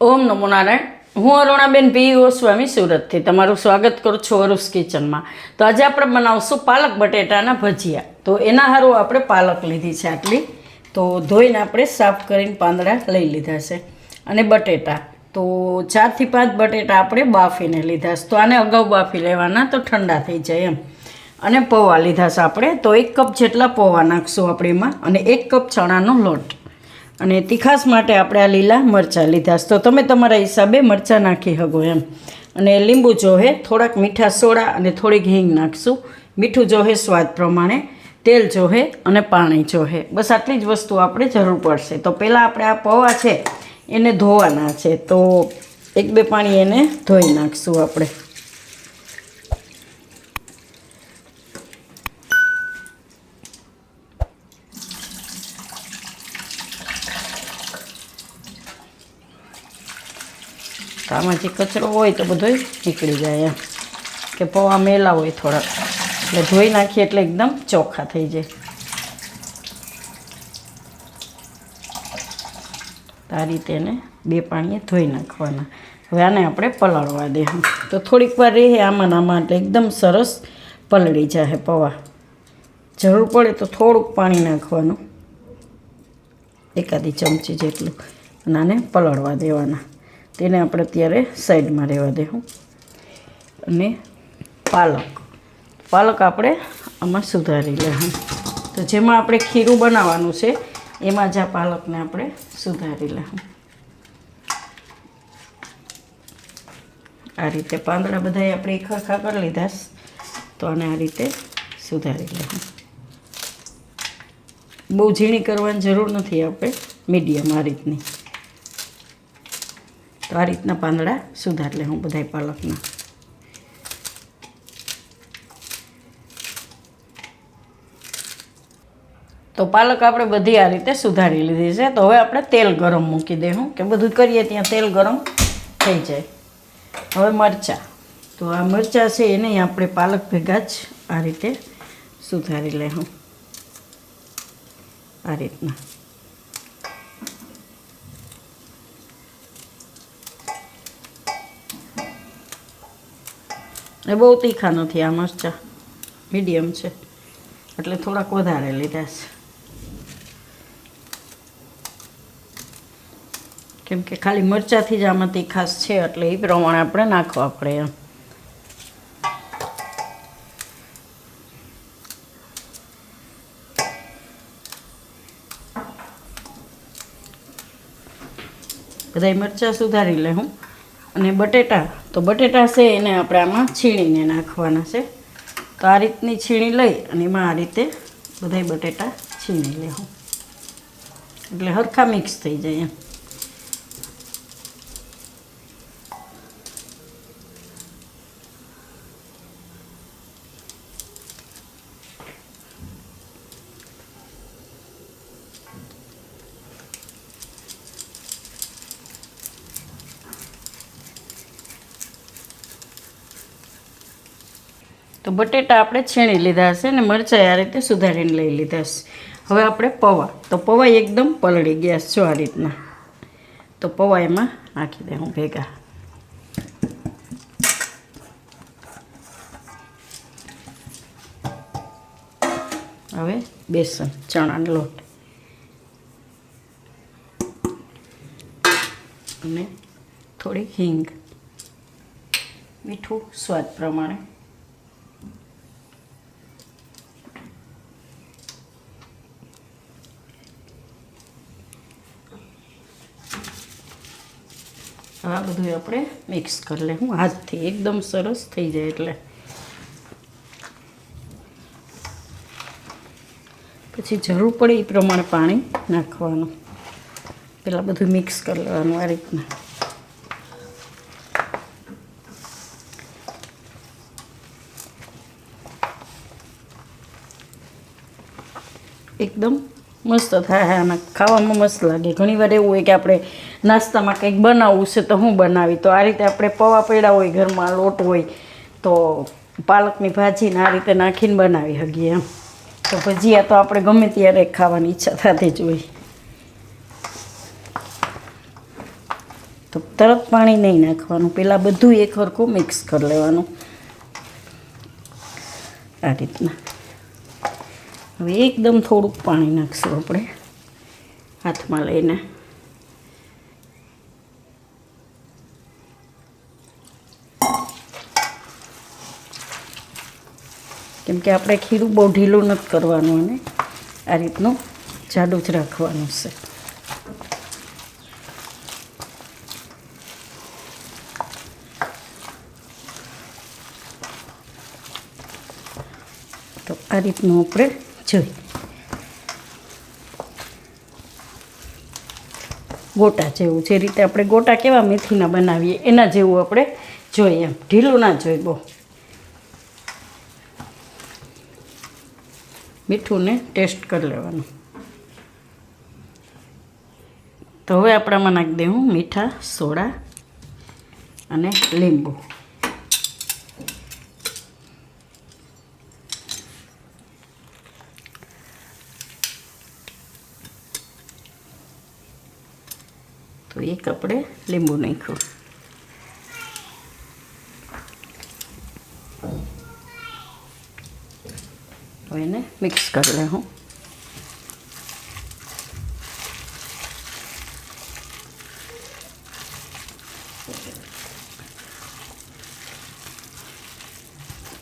ઓમ નમો નારાયણ. હું અરુણાબેન પી. ગોસ્વામી સુરતથી. તમારું સ્વાગત કરું છું અરુસ કિચનમાં. તો આજે આપણે બનાવશું પાલક બટેટાના ભજીયા. તો એના હારું આપણે પાલક લીધી છે આટલી. તો ધોઈને આપણે સાફ કરીને પાંદડા લઈ લીધા છે. અને બટેટા. તો ચારથી પાંચ બટેટા આપણે બાફીને લીધા છે. તો આને અગાઉ બાફી લેવાના તો ઠંડા થઈ જાય એમ. અને પૌવા લીધા છે આપણે. તો એક કપ જેટલા પૌવા નાખશું આપણે એમાં. અને એક કપ ચણાનો લોટ. અને તીખાસ માટે આપણે આ લીલા મરચાં લીધા તો તમે તમારા હિસાબે મરચાં નાખી શકો એમ. અને લીંબુ જોહે, થોડાક મીઠા સોડા અને થોડીક હિંગ નાખશું. મીઠું જોહે સ્વાદ પ્રમાણે, તેલ જોહે અને પાણી જોહે. બસ આટલી જ વસ્તુ આપણે જરૂર પડશે. તો પહેલાં આપણે આ પૌવા છે, એને ધોવાના છે. તો એક બે પાણી એને ધોઈ નાખશું આપણે. તો આમાં જે કચરો હોય તો બધો નીકળી જાય એમ. કે પૌવા મેલા હોય થોડાક. એટલે ધોઈ નાખીએ એટલે એકદમ ચોખ્ખા થઈ જાય. આ રીતે એને બે પાણીએ ધોઈ નાખવાના. હવે આને આપણે પલાળવા દે તો થોડીક વાર રહે આમાં આમાં એટલે એકદમ સરસ પલળી જાય પૌવા. જરૂર પડે તો થોડુંક પાણી નાખવાનું. એકાદી ચમચી જેટલું. અને આને પલળવા દેવાના. તેને આપણે અત્યારે સાઈડમાં રહેવા દેવું અને પાલક. પાલક આપણે આમાં સુધારી લેવું તો જેમાં આપણે ખીરું બનાવવાનું છે, એમાં જ આ પાલકને આપણે સુધારી લેવું આ રીતે પાંદડા બધા આપણે એક ખરખા કરી લીધા તો આને આ રીતે સુધારી લેવું બહુ ઝીણી કરવાની જરૂર નથી આપણે મીડિયમ આ રીતની. તો આ રીતના પાંદડા સુધારી લે હું બધાય પાલકના. તો પાલક આપણે બધી આ રીતે સુધારી લીધી છે. તો હવે આપણે તેલ ગરમ મૂકી દઉં કે બધું કરીએ ત્યાં તેલ ગરમ થઈ જાય. હવે મરચાં. તો આ મરચાં છે એને આપણે પાલક ભેગા જ આ રીતે સુધારી લઉં આ રીતના. એ બહુ તીખા નથી, આ મરચાં. મીડિયમ છે. એટલે થોડાક વધારે લીધા છે. કેમ કે ખાલી મરચાંથી જ આમાં તીખાશ છે, એટલે એ પ્રમાણે આપણે નાખવા પડે એમ. બધાય મરચાં સુધારી લે હું. અને બટેટા તો બટેટા છે એને આપણે આમાં છીણીને નાખવાના છે. તો આ રીતની છીણી લઈ અને એમાં આ રીતે બધાય બટેટા છીણી લેવું એટલે હરખા મિક્સ થઈ જાય એમ. બટેટા આપણે છીણી લીધા હશે ને મરચાં આ રીતે સુધારીને લઈ લીધા છે હવે આપણે પૌવા. તો પૌવા એકદમ પલળી ગયા છે આ રીતના. તો પૌવા એમાં નાખી દે હું ભેગા. હવે બેસન ચણાનો લોટ. અને થોડી હિંગ. મીઠું સ્વાદ પ્રમાણે. આ બધું આપણે મિક્સ કરી લે હાથથી એકદમ સરસ થઈ જાય એટલે. પછી જરૂર પડે એ પ્રમાણે પાણી નાખવાનું. પહેલાં બધું મિક્સ કરી લેવાનું આ રીતના. એકદમ મસ્ત થાય અને ખાવામાં મસ્ત લાગે. ઘણીવાર એવું હોય કે આપણે નાસ્તામાં કંઈક બનાવવું છે તો હું બનાવી? તો આ રીતે આપણે પૌવા પડ્યા હોય, ઘરમાં લોટ હોય, તો પાલકની ભાજીને આ રીતે નાખીને બનાવી શકીએ એમ. તો ભજીયા તો આપણે ગમે ત્યારે ખાવાની ઈચ્છા થતી જ હોય. તો તરત પાણી નહીં નાખવાનું. પહેલાં બધું એક હરખું મિક્સ કરી લેવાનું. આ રીતના. હવે એકદમ થોડુંક પાણી નાખશું આપણે હાથમાં લઈને. કેમ કે આપણે ખીરું બહુ ઢીલું નથી કરવાનું અને આ રીતનું જાડું જ રાખવાનું છે. તો આ રીતનું આપણે જોઈ. ગોટા જેવું જે રીતે આપણે ગોટા કેવા મેથીના બનાવીએ, એના જેવું આપણે જોઈએ એમ. ઢીલું ના જોઈએ બહુ. મીઠું ને ટેસ્ટ કરી લેવાનું. તો હવે આપણામાં નાખી દઉં મીઠા, સોડા અને લીંબુ. તો એક આપણે લીંબુ નાખ્યું હવે એને મિક્સ કરી લે હું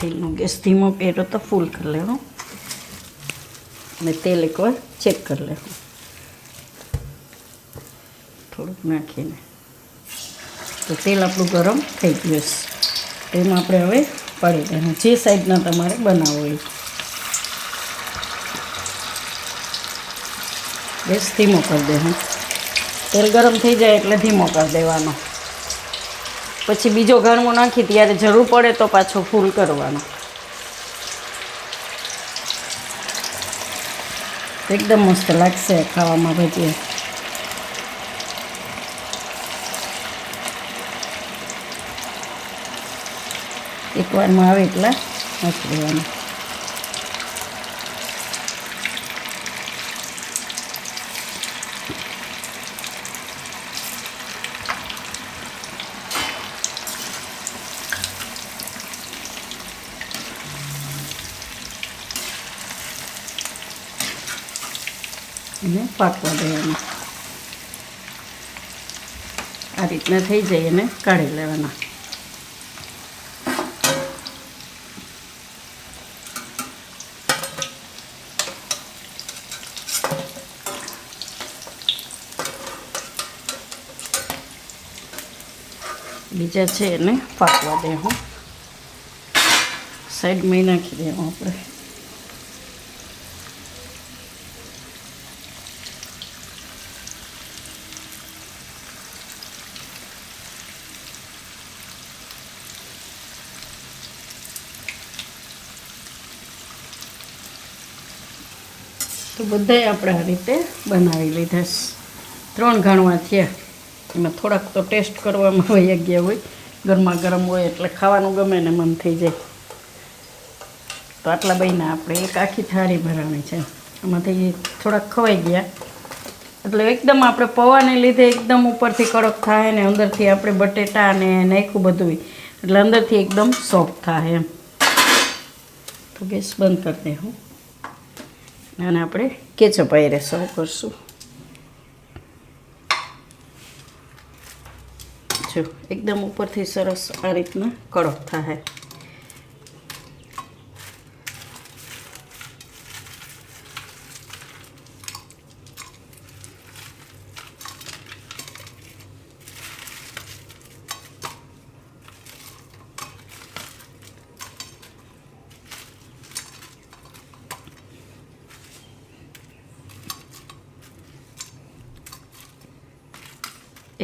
તેલનો ગેસ ધીમો કર્યો તો ફૂલ કરી લે હું અને તેલ એકવાર ચેક કરી લે નાખીને. તો તેલ આપણું ગરમ થઈ ગયું છે. તેમાં આપણે હવે પાડી દેવાનું જે સાઈડના તમારે બનાવવો હોય. ગેસ ધીમો કરી દેવાનું તેલ ગરમ થઈ જાય એટલે ધીમો કરી દેવાનો. પછી બીજો ગરમો નાખી ત્યારે જરૂર પડે તો પાછો ફૂલ કરવાનો. એકદમ મસ્ત લાગશે ખાવામાં ભજીયા એકવારમાં આવે એટલા. નાખી દેવાનું એને પાકવા દેવાના. આ રીતના થઈ જાય એને કાઢી લેવાના. બીજા છે એને પાકવા દે હું. સાઈડમાં નાખી દેવું આપણે. તો બધાય આપણે આ રીતે બનાવી લીધા ત્રણ ઘાણવા થયા. એમાં થોડાક તો ટેસ્ટ કરવામાં વહી ગયા હોય. ગરમા ગરમ હોય એટલે ખાવાનું ગમે ને મન થઈ જાય. તો આટલા બહીના આપણે. એક આખી થાળી ભરાણી છે. એમાંથી થોડાક ખવાઈ ગયા. એટલે એકદમ આપણે પૌવાને લીધે એકદમ ઉપરથી કડક થાય ને અંદરથી આપણે બટેટા ને નાખ્યું બધું એટલે અંદરથી એકદમ સોફ્ટ થાય એમ. તો ગેસ બંધ કરી દે હું. અને આપણે કેચપ આયરે સર્વ કરશું. જો એકદમ ઉપરથી સરસ આ રીતના કડક થાય.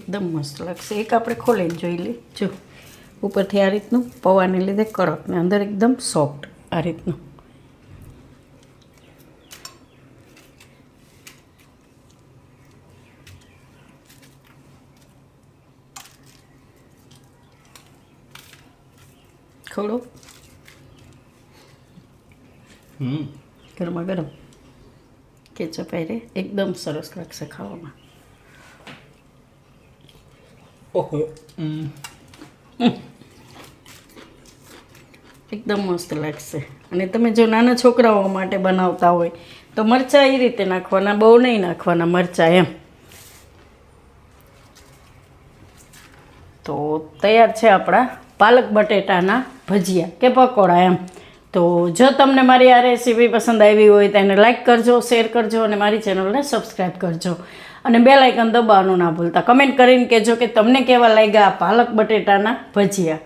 એકદમ મસ્ત લાગશે. એક આપણે ખોલીને જોઈ લઈએ. જો ઉપરથી આ રીતનું પૌવાને લીધે કડક ને અંદર એકદમ સોફ્ટ આ રીતનું. હમ. ગરમા ગરમ. કેચપ રે એકદમ સરસ લાગશે ખાવામાં. ઓહો એકદમ મસ્ત લાગશે. અને તમે જો નાના છોકરાઓ માટે બનાવતા હોય, તો મરચાં એ રીતે નાખવાના, બહુ નહીં નાખવાના મરચાં એમ. તો તૈયાર છે આપણા પાલક બટેટાના ભજીયા કે પકોડા એમ. તો જો તમને મારી આ રેસીપી પસંદ આવી હોય તો એને લાઇક કરજો શેર કરજો અને મારી ચેનલને સબસ્ક્રાઈબ કરજો. અને બે લાઇકન દબાવવાનું ના ભૂલતા. કમેન્ટ કરીને કહેજો કે તમને કેવા લાગ્યા પાલક બટેટાના ભજીયા.